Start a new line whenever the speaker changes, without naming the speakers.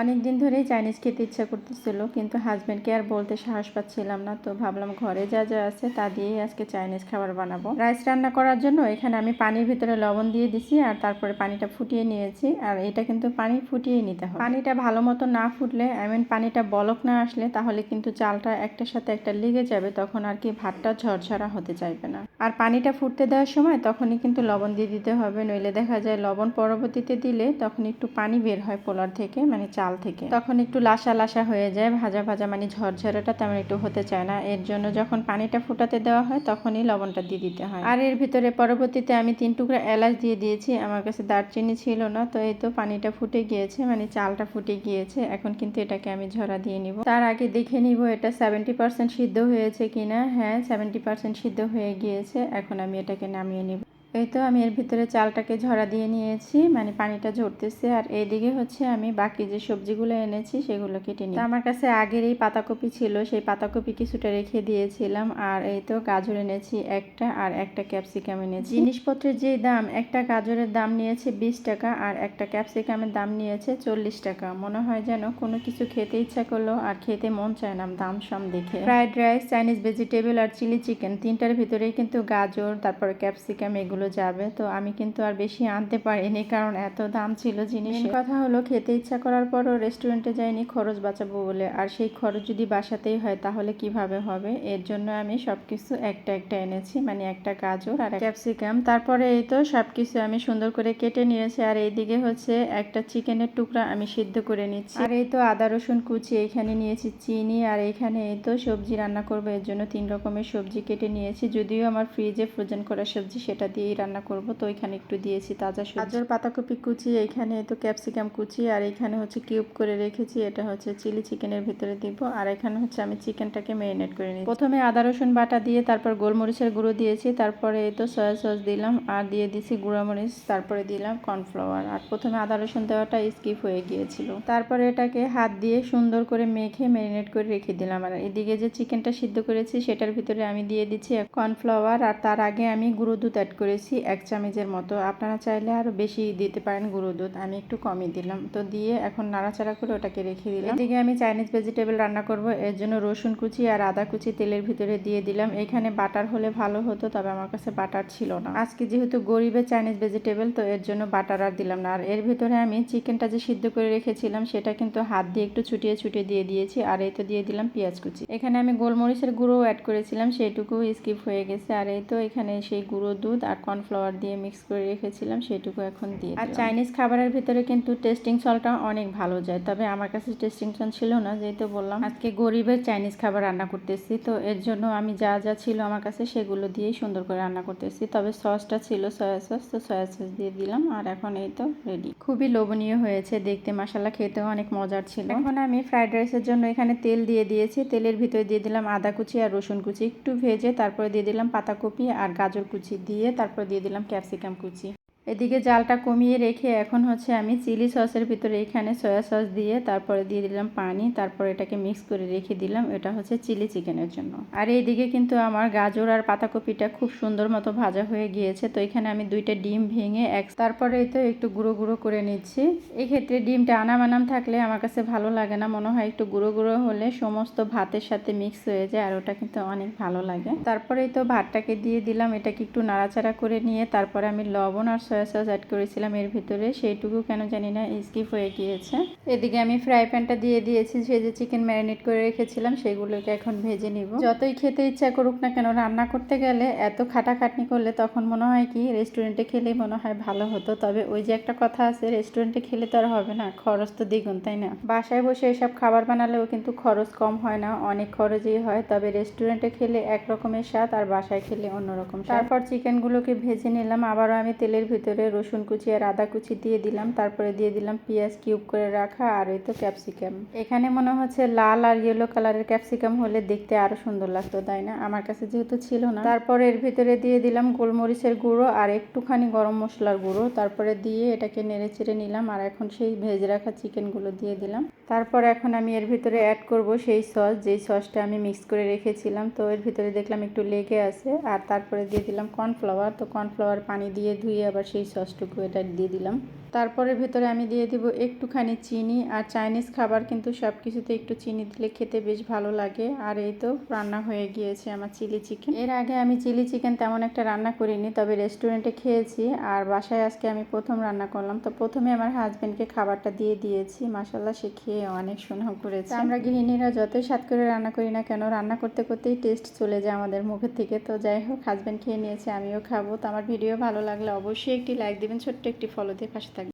অনেক দিন ধরেই চাইনিজ খেতে ইচ্ছা করতেছিল, কিন্তু হাজব্যান্ডকে আর বলতে সাহস পাচ্ছিলাম না, তো ভাবলাম ঘরে যা যা আছে তা দিয়েই আজকে চাইনিজ খাবার বানাবো। রাইস রান্না করার জন্য এখানে আমি পানির ভিতরে লবণ দিয়ে দিছি আর তারপরে পানিটা ফুটিয়ে নিয়েছি, আর এটা কিন্তু পানি ফুটিয়ে নিতে হবে। পানিটা ভালো মতো না ফুটলে আই মিন পানিটা বলক না আসলে, তাহলে কিন্তু চালটা একটার সাথে একটা লেগে যাবে, তখন আর কি ভাতটা ঝরঝরা হতে চাইবে না। আর পানিটা ফুটতে দেওয়ার সময় তখনই কিন্তু লবণ দিয়ে দিতে হবে, নইলে দেখা যায় লবণ পরবর্তীতে দিলে তখন একটু পানি বের হয় পোলার থেকে মানে চাল থেকে। তখন একটু লাসা লাসা হয়ে যায়, ভাজা ভাজা মানে ঝরঝরাটা তেমন একটু হতে চায় না। এর জন্য যখন পানিটা ফুটাতে দেওয়া হয়, তখনই লবণটা দিয়ে দিতে হয়। আর এর ভিতরে পরবর্তীতে আমি তিন টুকরা এলাচ দিয়ে দিয়েছি। আমার কাছে দারচিনি ছিল না, তো এই তো পানিটা ফুটে গিয়েছে মানে চালটা ফুটে গিয়েছে। এখন কিন্তু এটাকে আমি ঝরা দিয়ে নিব। তার আগে দেখে নিব এটা সেভেন্টি পার্সেন্ট সিদ্ধ হয়েছে কিনা। হ্যাঁ সেভেন্টি পার্সেন্ট সিদ্ধ হয়ে গিয়েছে। এখন আমি এটাকে নামিয়ে নিব। এই তো আমি এর ভিতরে চালটাকে ঝরা দিয়ে নিয়েছি মানে পানিটা ঝরতেছে। আর এইদিকে হচ্ছে আমি বাকি যে সবজিগুলো এনেছি সেগুলো কেটে নিই আমার কাছে আগের এই পাতাকপি ছিল, সেই পাতাকপি কিছুটা রেখে দিয়েছিলাম। আর এই তো গাজর এনেছি একটা, আর একটা ক্যাপসিকাম এনেছি। জিনিসপত্রের যে দাম, একটা গাজরের দাম নিয়েছে বিশ টাকা, আর একটা ক্যাপসিকামের দাম নিয়েছে চল্লিশ টাকা। মনে হয় যেন কোনো কিছু খেতে ইচ্ছা করল, আর খেতে মন চায় না দাম সম দেখে। ফ্রাইড রাইস, চাইনিজ ভেজিটেবল আর চিলি চিকেন, তিনটার ভিতরেই কিন্তু গাজর, তারপরে ক্যাপসিকাম, এগুলো যাবে। তো আমি কিন্তু আর বেশি আনতে পারিনি, কারণ এত দাম ছিল জিনিস কথা হলো খেতে ইচ্ছা করার পরও রেস্টুরেন্টে যাইনি, খরচ বাঁচাবো বলে। আর সেই খরচ যদি বাসাতেই হয়, তাহলে কীভাবে হবে? এর জন্য আমি সব কিছু একটা একটা এনেছি মানে একটা গাজর আর ক্যাপসিকাম। তারপরে এই তো সব কিছু আমি সুন্দর করে কেটে নিয়েছি, আর এইদিকে হচ্ছে একটা চিকেনের টুকরা আমি সিদ্ধ করে নিচ্ছি। আর এই তো আদা, রসুন কুচি, এখানে নিয়েছি চিনি, আর এখানে এই তো সবজি রান্না করব। এর জন্য তিন রকমের সবজি কেটে নিয়েছি, যদিও আমার ফ্রিজে ফ্রোজেন করা সবজি সেটা দিয়েই রান্না করব, তো এখানে একটু দিয়েছি তাজা গাজর পাতাকপি কুচি এখানে তো ক্যাপসিকাম কুচি, আর এখানে হচ্ছে কিউব করে রেখেছি, এটা হচ্ছে চিলি চিকেনের ভিতরে দিব, আর এখানে হচ্ছে আমি চিকেনটাকে ম্যারিনেট করে নিই প্রথমে আদা, রসুন বাটা দিয়ে তারপর গোলমরিচের গুঁড়ো দিয়েছি, তারপরে তো সয়া সস দিলাম, আর দিয়ে দিছি গুঁড়ামরিচ, তারপরে দিলাম কর্নফ্লাওয়ার, আর প্রথমে আদা, রসুন দেওয়াটা স্কিপ হয়ে গিয়েছিল। তারপরে এটাকে হাত দিয়ে সুন্দর করে মেখে ম্যারিনেট করে রেখে দিলাম, আর এদিকে যে চিকেনটা সিদ্ধ করেছি, সেটার ভিতরে আমি দিয়ে দিচ্ছি কর্নফ্লাওয়ার, আর তার আগে আমি গুঁড়ো দুধ অ্যাড করেছি এক চামচের মতো। আপনারা চাইলে আরও বেশি দিতে পারেন গুঁড়ো দুধ। আমি একটু কমই দিলাম। তো দিয়ে এখন নাড়াচাড়া করে ওটাকে রেখে দিলাম। এদিকে আমি চাইনিজ ভেজিটেবল রান্না করব। এর জন্য রসুন কুচি আর আদা কুচি তেলের ভিতরে দিয়ে দিলাম। এখানে বাটার হলে ভালো হতো, তবে আমার কাছে বাটার ছিল না। আজকে যেহেতু গরিবের চাইনিজ ভেজিটেবল তো এর জন্য বাটার আর দিলাম না। আর এর ভিতরে আমি চিকেনটা যে সিদ্ধ করে রেখেছিলাম, সেটা কিন্তু হাত দিয়ে একটু ছুটিয়ে ছুটিয়ে দিয়ে দিয়েছি। আর এই তো দিয়ে দিলাম পেঁয়াজ কুচি। এখানে আমি গোলমরিচের গুঁড়ো অ্যাড করেছিলাম। সেটুকু স্কিপ হয়ে গেছে। আর এই তো এখানে সেই গুঁড়ো দুধ আর কর্নফ্লাওয়ার দিয়ে মিক্স করে রেখেছিলাম সেটুকু এখন দিয়ে আর চাইনিজ খাবারের ভিতরে কিন্তু টেস্টিং সলটা অনেক ভালো যায় তবে আমার কাছে টেস্টিং সল ছিল না যেহেতু বললাম আজকে গরিবের চাইনিজ খাবার রান্না করতেছি তো এর জন্য আমি যা যা ছিল আমার কাছে সেগুলো দিয়েই সুন্দর করে রান্না করতেছি। তবে সসটা ছিল সয়া সস তো সয়া সস দিয়ে দিলাম আর এখন এই তো রেডি খুবই লোভনীয় হয়েছে দেখতে মশালা খেতেও অনেক মজার ছিল। এখন আমি ফ্রাইড রাইসের জন্য এখানে তেল দিয়ে দিয়েছি তেলের ভিতরে দিয়ে দিলাম আদা কুচি আর রসুন কুচি একটু ভেজে তারপরে দিয়ে দিলাম পাতাকপি আর গাজর কুচি দিয়ে তারপর দিয়ে দিলাম ক্যাপসিকাম কুচি। এদিকে জালটা কমিয়ে রেখে এখন হচ্ছে আমি চিলি সসের ভিতরে এখানে সয়া সস দিয়ে তারপরে দিয়ে দিলাম পানি, তারপর এটাকে মিক্স করে রেখে দিলাম। এটা হচ্ছে চিলি চিকেনের জন্য। আর এইদিকে কিন্তু আমার গাজর আর পাতাকপিটা খুব সুন্দর মতো ভাজা হয়ে গিয়েছে। তো এখানে আমি দুইটা ডিম ভেঙে এক তারপরে তো একটু গুঁড়ো গুঁড়ো করে নিচ্ছি। এক্ষেত্রে ডিমটা আনাম আনাম থাকলে আমার কাছে ভালো লাগে না। মনে হয় একটু গুঁড়ো গুঁড়ো হলে সমস্ত ভাতের সাথে মিক্স হয়ে যায় আর ওটা কিন্তু অনেক ভালো লাগে। তারপরেই তো ভাতটাকে দিয়ে দিলাম। এটাকে একটু নাড়াচাড়া করে নিয়ে তারপরে আমি লবণ আর সয়া সস অ্যাড করেছিলাম এর ভিতরে, সেইটুকু কেন জানি না স্কিপ হয়ে গিয়েছে। এদিকে আমি ফ্রাই প্যানটা দিয়ে দিয়েছি যে চিকেন ম্যারিনেট করে রেখেছিলাম, সেগুলোকে এখন ভেজে নিব। যতই খেতে ইচ্ছা করুক না কেন, রান্না করতে গেলে এত খাটাখাটনি করলে তখন মনে হয় কি রেস্টুরেন্টে খেলেই মনে হয় ভালো হতো। তবে ওই যে একটা কথা আছে রেস্টুরেন্টে খেলে তো আর হবে না, খরচ তো দ্বিগুণ, তাই না? বাসায় বসে এসব খাবার বানালেও কিন্তু খরচ কম হয় না, অনেক খরচই হয়। তবে রেস্টুরেন্টে খেলে এক রকমের স্বাদ, আর বাসায় খেলে অন্যরকম তারপর চিকেনগুলোকে ভেজে নিলাম, আবারও আমি তেলের ভিতরে রসুন কুচি আর আদা কুচি দিয়ে দিলাম। তারপরে দিয়ে দিলাম পেঁয়াজ কিউব করে রাখা আর এই তো ক্যাপসিকাম। এখানে মনে হচ্ছে লাল আর ইয়েলো কালারের ক্যাপসিকাম হলে দেখতে আরও সুন্দর লাগতো, তাই না? আমার কাছে যেহেতু ছিল না। তারপরে এর ভিতরে দিয়ে দিলাম গোলমরিচের গুঁড়ো আর একটুখানি গরম মশলার গুঁড়ো। তারপরে দিয়ে এটাকে নেড়ে চেড়ে নিলাম আর এখন সেই ভেজে রাখা চিকেনগুলো দিয়ে দিলাম। তারপর এখন আমি এর ভিতরে অ্যাড করব সেই সস যেই সসটা আমি মিক্স করে রেখেছিলাম, তো এর ভিতরে দেখলাম একটু লেগে আছে। আর তারপরে দিয়ে দিলাম কর্নফ্লাওয়ার তো কর্নফ্লাওয়ার পানি দিয়ে ধুয়ে আবার সেই সসটুকু এটা দিয়ে দিলাম। তারপরে ভেতরে আমি দিয়ে দিব একটুখানি চিনি আর চাইনিজ খাবার কিন্তু সব কিছুতে একটু চিনি দিলে খেতে বেশ ভালো লাগে। আর এই তো রান্না হয়ে গিয়েছে আমার চিলি চিকেন। এর আগে আমি চিলি চিকেন তেমন একটা রান্না করিনি, তবে রেস্টুরেন্টে খেয়েছি আর বাসায় আজকে আমি প্রথম রান্না করলাম। তো প্রথমে আমার হাজব্যান্ডকে খাবারটা দিয়ে দিয়েছি। মাসাল্লাহ সে খেয়ে অনেক সুনাম করেছে। আমরা গৃহিণীরা যতই স্বাদ করে রান্না করি না কেন, রান্না করতে করতেই টেস্ট চলে যায় আমাদের মুখের থেকে। তো যাই হোক হাজব্যান্ড খেয়ে নিয়েছে, আমিও খাব। তো আমার ভিডিও ভালো লাগলে অবশ্যই একটি লাইক দিবেন, ছোট্ট একটি ফলো দিয়ে পাশে থাকবেন।